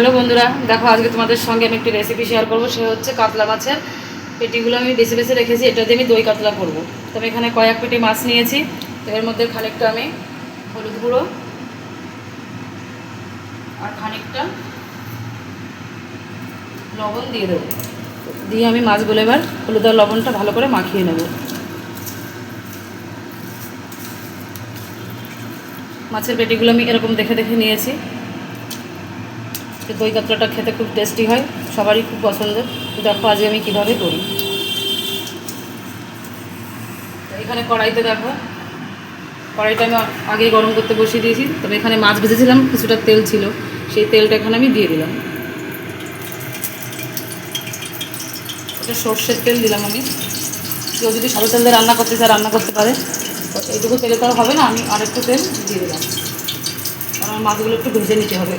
Hello বন্ধুরা, দেখো আজকে তোমাদের সঙ্গে আমি একটি রেসিপি শেয়ার করব, সে হচ্ছে কাতলা মাছের পেটিগুলো আমি বেছে বেছে রেখেছি, এটা দিয়ে আমি দই কাতলা করব। তো আমি এখানে কয়েক পেটি মাছ নিয়েছি, তো এর মধ্যে খানিকটা আমি হলুদ গুঁড়ো আর খানিকটা লবণ দিয়ে দেবো। দিয়ে আমি মাছগুলো এবার হলুদ আর লবণটা ভালো করে মাখিয়ে নেব। মাছের পেটিগুলো আমি এরকম দেখে দেখে নিয়েছি। দই কাতলাটা খেতে খুব টেস্টি হয়, সবারই খুব পছন্দের। দেখো আজকে আমি কীভাবে করি। এখানে কড়াইতে দেখো, কড়াইটা আমি আগে গরম করতে বসিয়ে দিয়েছি। তবে এখানে মাছ ভেজেছিলাম, কিছুটা তেল ছিল, সেই তেলটা এখানে আমি দিয়ে দিলাম। এটা সর্ষের তেল দিলাম আমি। কেউ যদি সাদা তেল দিয়ে রান্না করতে চায়, রান্না করতে পারে। এইটুকু তেলে তো হবে না, আমি আরেকটু তেল দিয়ে দিলাম। কারণ মাছগুলো একটু ভেজে নিতে হবে।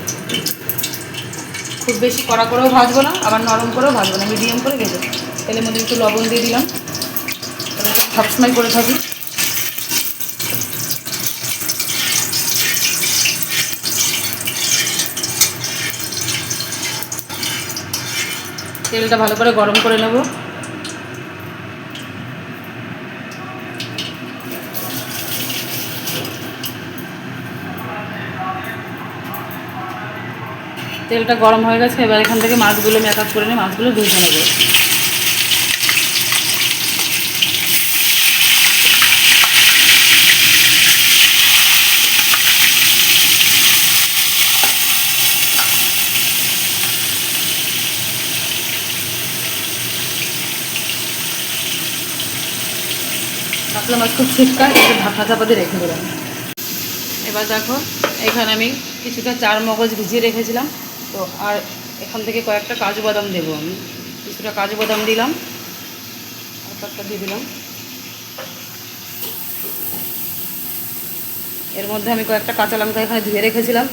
খুব বেশি কড়া করেও ভাজবো না, আবার নরম করেও ভাজবো না মিডিয়াম করে ভেজে তেলের মধ্যে একটু লবণ দিয়ে দিলাম। সবসময় করে থাকি তেলটা ভালো করে গরম করে নেব। তেলটা গরম হয়ে গেছে, এবার এখান থেকে মাছগুলো এক এক করে নিয়ে মাছগুলো ভেজে নেব। কাতলা মাছ খুব ছিটকায় একটু ঢাকা রেখে দিলাম। এবার দেখো, এখানে আমি কিছুটা চার মগজ ভিজিয়ে রেখেছিলাম। তো আর এখান থেকে কয়েকটা কাজু বাদাম দেবো আমি। কিছুটা কাজু বাদাম দিলাম আর কয়েকটা দিয়ে দিলাম। এর মধ্যে আমি কয়েকটা কাঁচা লঙ্কা এখানে ধুয়ে রেখেছিলাম।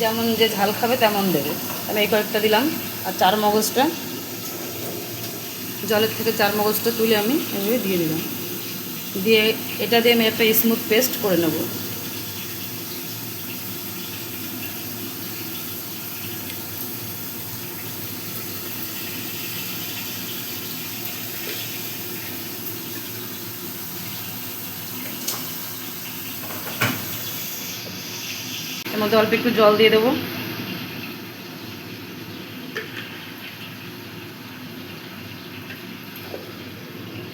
যেমন যে ঝাল খাবে তেমন দেবে। আমি এই কয়েকটা দিলাম, আর চার মগজটা, জলের থেকে চার মগজটা তুলে আমি এভাবে দিয়ে দিলাম। দিয়ে এটা দিয়ে আমি একটা স্মুথ পেস্ট করে নেব। মধ্যে অল্প একটু জল দিয়ে দেবো।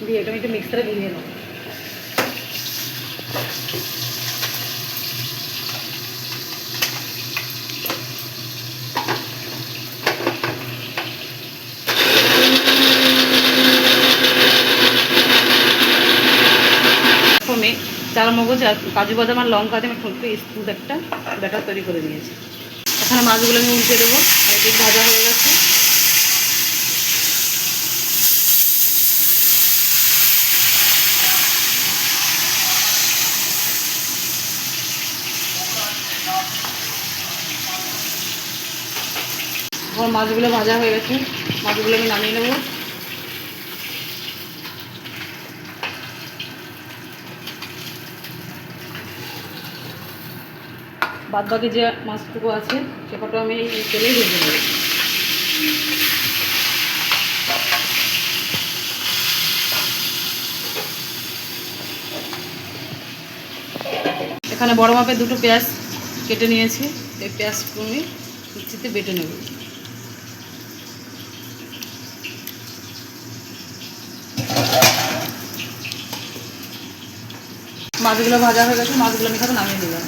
দিয়ে এটা একটু মিক্সারে দিয়ে নেব। চার মগজ আর কাজু বাদাম আর লঙ্কা দিয়ে আমি একটু স্মুথ একটা ব্যাটার তৈরি করে নিয়েছি। এখানে মাছগুলো আমি উল্টে দেবো। আর ভাজা হয়ে গেছে। আমার মাছগুলো ভাজা হয়ে গেছে। মাছগুলো আমি নামিয়ে নেব। বাদ বাকি যে মাছটুকু আছে সে কটা আমি এই তেলেই ভেজে নেব। এখানে বড় মাপের দুটো পেঁয়াজ কেটে নিয়েছি। এই পেঁয়াজটুকু আমি মিক্সিতে বেটে নেব। মাছগুলো ভাজা হয়ে গেছে, মাছগুলো আমি এখানে নামিয়ে দিলাম।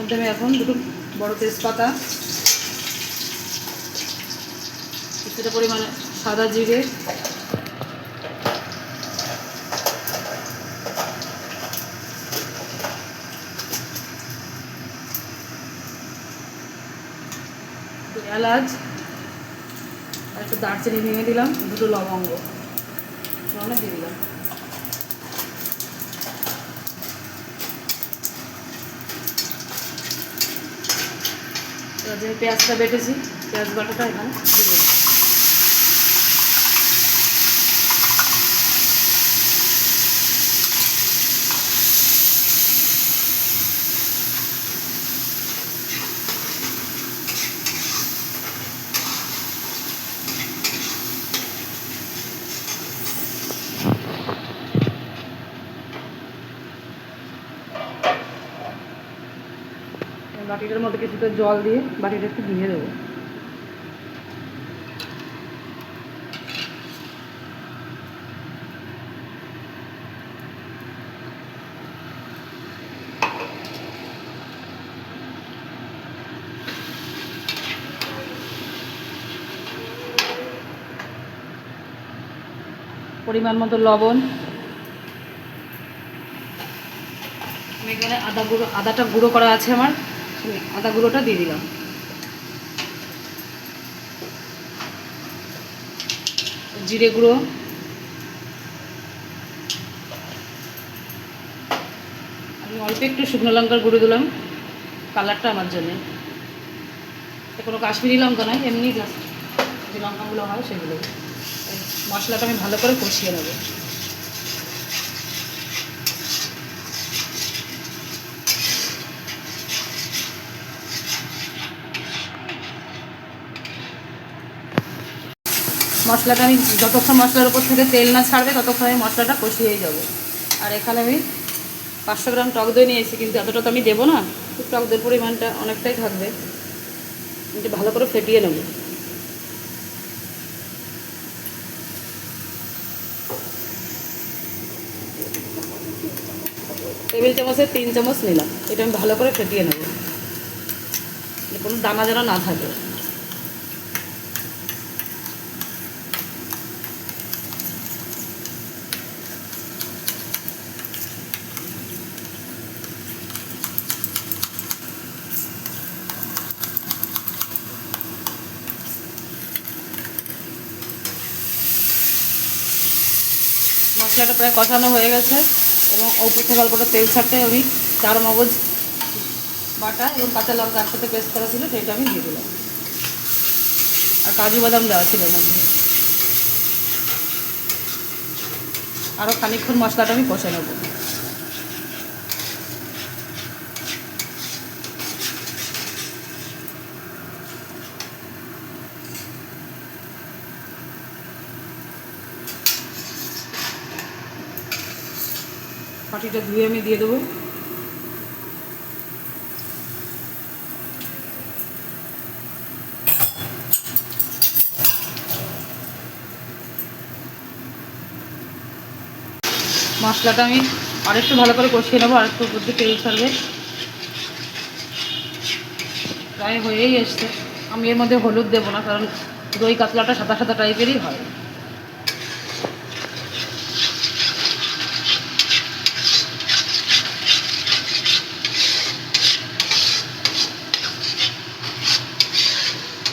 মধ্যে আমি এখন দুটো বড় তেজপাতা, কিছুটা পরিমাণে সাদা জিরে এলাচ একটু দারচিনি ভেঙে দিলাম, দুটো লবঙ্গ। লবঙ্গ দিয়ে দিলাম। যে পেঁয়াজটা বেটেছি পেঁয়াজ বাটাটা এখানে দিয়ে বাটিটার মধ্যে কিছুটা জল দিয়ে বাটিটা একটু ধুয়ে দেবো। পরিমাণ মতো লবণ। এখানে আদা গুঁড়ো আদাটা গুঁড়ো করা আছে আমার। আমি আদা গুঁড়োটা দিয়ে দিলাম। জিরে গুঁড়ো। আমি অল্প একটু শুকনো লঙ্কার গুঁড়ো দিলাম, কালারটা আমার জন্যে। কোনো কাশ্মীরি লঙ্কা নয় এমনি জাস্ট যে লঙ্কাগুলো হয় সেগুলো মশলাটা আমি ভালো করে কষিয়ে নেব। মশলাটা আমি যতক্ষণ মশলার উপর থেকে তেল না ছাড়বে ততক্ষণ আমি মশলাটা কষিয়েই যাব। আর এখানে আমি পাঁচশো গ্রাম টক দই নিয়েছি, কিন্তু এতটা তো আমি দেবো না। টক দইয়ের পরিমাণটা অনেকটাই থাকবে। কিন্তু ভালো করে ফেটিয়ে নেব। টেবিল চামচের তিন চামচ নিলাম। এটা আমি ভালো করে ফেটিয়ে নেব। কোনো দানা যেন না থাকে। মশলাটা প্রায় কষানো হয়ে গেছে এবং ওপর থেকে তেল ছাড়তে আমি চার মগজ বাটা এবং কাঁচা লঙ্কা একসাথে পেস্ট করা ছিল, সেটা আমি দিয়ে দিলাম। আর কাজু বাদাম দেওয়া ছিল মধ্যে। আরও খানিক্ষণ মশলাটা আমি কষে নেব। পাটিটা ধুয়ে আমি দিয়ে দেবো। মশলাটা আমি আরেকটু ভালো করে কষিয়ে নেব, আরেকটু উপর দিয়ে তেল ছাড়বে। প্রায় হয়েই এসছে। আমি এর মধ্যে হলুদ দেবো না, কারণ দই কাতলাটা সাদা সাদা টাইপেরই হয়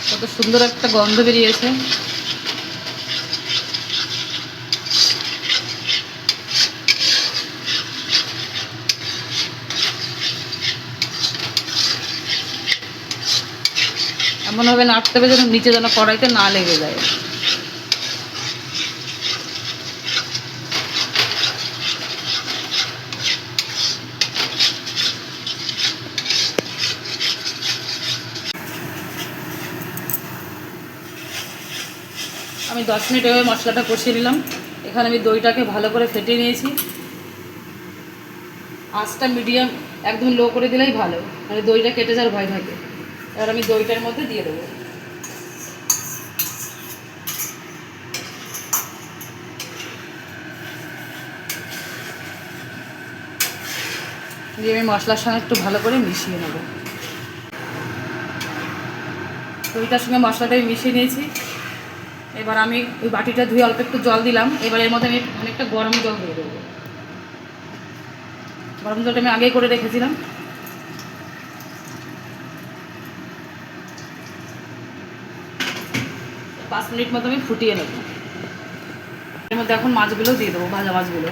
কত সুন্দর একটা গন্ধ বেরিয়েছে। এমন হবে নাড়তে হবে যেন নিচে যেন কড়াইতে না লেগে যায়। আমি দশ মিনিট এভাবে মশলাটা কষিয়ে নিলাম। এখানে আমি দইটাকে ভালো করে ফেটিয়ে নিয়েছি। আঁচটা মিডিয়াম, একদম লো করে দিলেই ভালো। মানে দইটা কেটে যাওয়ার ভয় থাকে। এবার আমি দইটার মধ্যে দিয়ে দেবো। দিয়ে আমি মশলার সঙ্গে একটু ভালো করে মিশিয়ে নেব। দইটার সঙ্গে মশলাটা মিশিয়ে নিয়েছি। এবার আমি ওই বাটিটা ধুয়ে অল্প একটু জল দিলাম। এবার এর মধ্যে আমি অনেকটা গরম জল দিয়ে দেবো। গরম জলটা আমি আগেই করে রেখেছিলাম। পাঁচ মিনিট মতো আমি ফুটিয়ে নেব। এর মধ্যে এখন মাছগুলো দিয়ে দেবো, ভাজা মাছগুলো।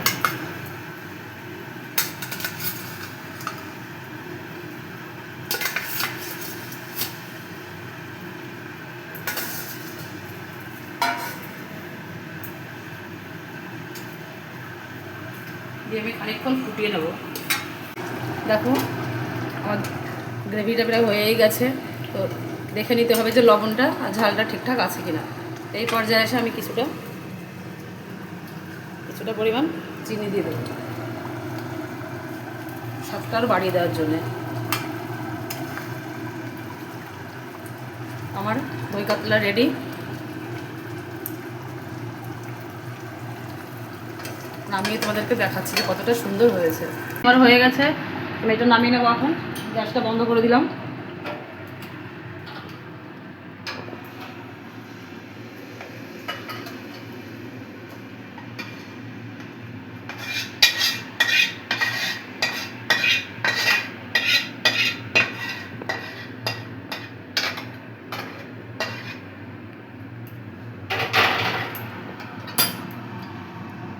দিয়ে আমি খানিকক্ষণ ফুটিয়ে নেব। দেখো, আমার গ্রেভিটা প্রায় হয়েই গেছে। তো দেখে নিতে হবে যে লবণটা আর ঝালটা ঠিকঠাক আছে কিনা। এই পর্যায়ে এসে আমি কিছুটা কিছুটা পরিমাণ চিনি দিয়ে দেবো। স্বাদটা বাড়িয়ে দেওয়ার জন্যে। আমার দই কাতলা রেডি নামিয়ে তোমাদেরকে দেখাচ্ছি যে কতটা সুন্দর হয়েছে। আমার হয়ে গেছে আমি এটা নামিয়ে নেব এখন। গ্যাসটা বন্ধ করে দিলাম।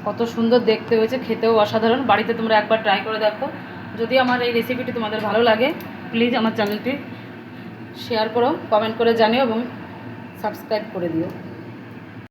কত সুন্দর দেখতে হয়েছে, খেতেও অসাধারণ। বাড়িতে তোমরা একবার ট্রাই করে দেখো। যদি আমার এই রেসিপিটি তোমাদের ভালো লাগে প্লিজ আমার চ্যানেলটি শেয়ার করো কমেন্ট করে জানিও এবং সাবস্ক্রাইব করে দিও।